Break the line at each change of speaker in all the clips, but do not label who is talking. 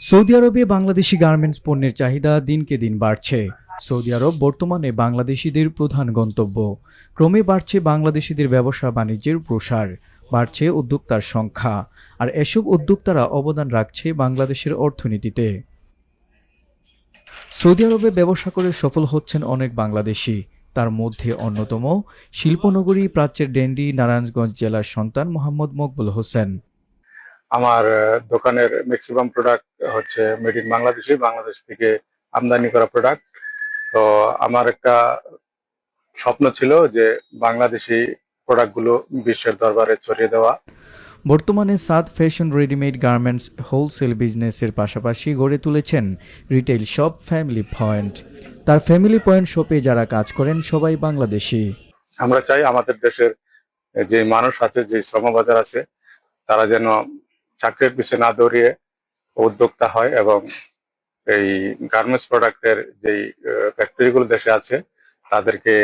Saudi আরবে Bangladeshi garments পণ্যের চাহিদা দিনকে দিন বাড়ছে। সৌদি আরব বর্তমানে বাংলাদেশিদের প্রধান গন্তব্য। ক্রমে বাড়ছে বাংলাদেশিদের ব্যবসা বাণিজ্যের প্রসার, বাড়ছে উদ্যোক্তার সংখ্যা, আর এসব উদ্যোক্তারা অবদান রাখছে বাংলাদেশের অর্থনীতিতে। সৌদি আরবে ব্যবসা করে সফল হচ্ছেন অনেক বাংলাদেশি। তার মধ্যে অন্যতম শিল্পনগরী প্রাচ্যের ডেন্ডি, নারায়ণগঞ্জ জেলার সন্তান মোহাম্মদ মকবুল হোসেন।
আমার দোকানের ম্যাক্সিমাম প্রোডাক্ট হচ্ছে মেড ইন বাংলাদেশি বাংলাদেশ থেকে আমদানি করা প্রোডাক্ট তো আমার একটা স্বপ্ন ছিল যে বাংলাদেশি প্রোডাক্টগুলো বিশ্বের দরবারে ছড়িয়ে দেওয়া।
বর্তমানে Saad fashion readymade garments wholesale বিজনেসের পাশাপাশি গড়ে তুলেছেন রিটেইল শপ ফ্যামিলি পয়েন্ট তার ফ্যামিলি পয়েন্ট শপে যারা কাজ করেন সবাই বাংলাদেশি।
আমরা চাই আমাদের দেশের যে মানুষ আছে যে শ্রমবাজার আছে তারা যেন চাকরির পিছনে না দৌড়িয়ে উদ্যোক্তা হয় এবং এই গার্মেন্টস প্রোডাক্টের যেই ফ্যাক্টরিগুলো দেশে আছে তাদেরকে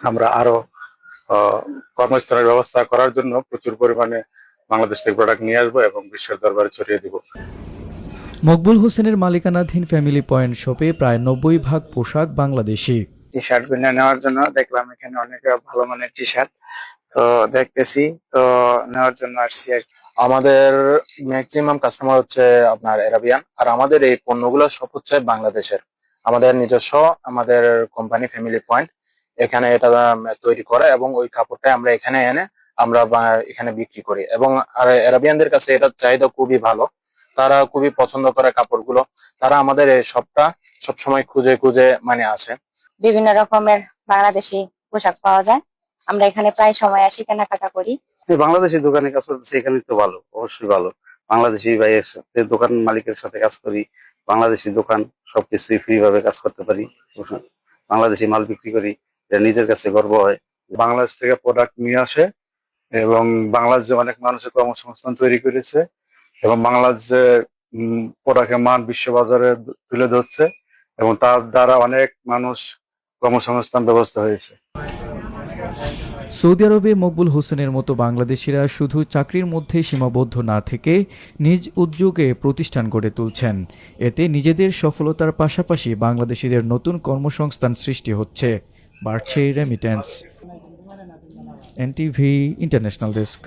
আমরা আরও আহ, কর্মস্থানের ব্যবস্থা করার জন্য প্রচুর পরিমাণে বাংলাদেশ থেকে প্রোডাক্ট নিয়ে আসব এবং বিশ্বের দরবারে ছড়িয়ে দিব
মকবুল হোসেনের মালিকানাধীন ফ্যামিলি পয়েন্ট শপে প্রায় নব্বই ভাগ পোশাক বাংলাদেশি
টি শার্ট কিনে নেওয়ার জন্য দেখলাম এখানে অনেক ভালো মানের টি শার্ট তো দেখতেছি তো নেওয়ার জন্য আসছি আর কি।
আমাদের ম্যাক্সিমাম কাস্টমার হচ্ছে আপনার এরাবিয়ান আর আমাদের এই পণ্যগুলো সব হচ্ছে বাংলাদেশের। আমাদের নিজস্ব, আমাদের কোম্পানি ফ্যামিলি পয়েন্ট এখানে এটা তৈরি করে এবং ওই কাপড়টা আমরা এখানে এনে আমরা এখানে বিক্রি করি। এবং আর এরাবিয়ানদের কাছে এটার চাহিদা খুবই ভালো। তারা খুবই পছন্দ করে কাপড়গুলো। তারা আমাদের এই সবটা সবসময় খুঁজে খুঁজে মানে আসে।
বিভিন্ন রকমের বাংলাদেশি পোশাক পাওয়া যায়। আমরা এখানে প্রায় সময় আসি, কেনাকাটা করি।
বাংলাদেশি দোকানে কাজ করতেছে এখানে তো ভালো, অবশ্যই ভালো। বাংলাদেশি ভাইয়ের সাথে, দোকান মালিকের সাথে কাজ করি, বাংলাদেশি দোকান, সবকিছুই ফ্রি ভাবে কাজ করতে পারি বাংলাদেশি মাল বিক্রি করি নিজের কাছে গর্ব হয়।
বাংলাদেশ থেকে প্রোডাক্ট নিয়ে আসে, এবং বাংলাদেশে অনেক মানুষের কর্মসংস্থান তৈরি করেছে, এবং বাংলাদেশে প্রোডাক্টের মান বিশ্ববাজারে তুলে ধরছে, এবং তার দ্বারা অনেক মানুষ কর্মসংস্থান ব্যবস্থা হয়েছে।
সৌদি আরবে মকবুল হোসেনের মতো বাংলাদেশিরা শুধু চাকরির মধ্যে সীমাবদ্ধ না থেকে নিজ উদ্যোগে প্রতিষ্ঠান গড়ে তুলছেন। এতে নিজেদের সফলতার পাশাপাশি বাংলাদেশিদের নতুন কর্মসংস্থান সৃষ্টি হচ্ছে। বাড়ছে রেমিটেন্স এনটিভি ইন্টারন্যাশনাল ডেস্ক।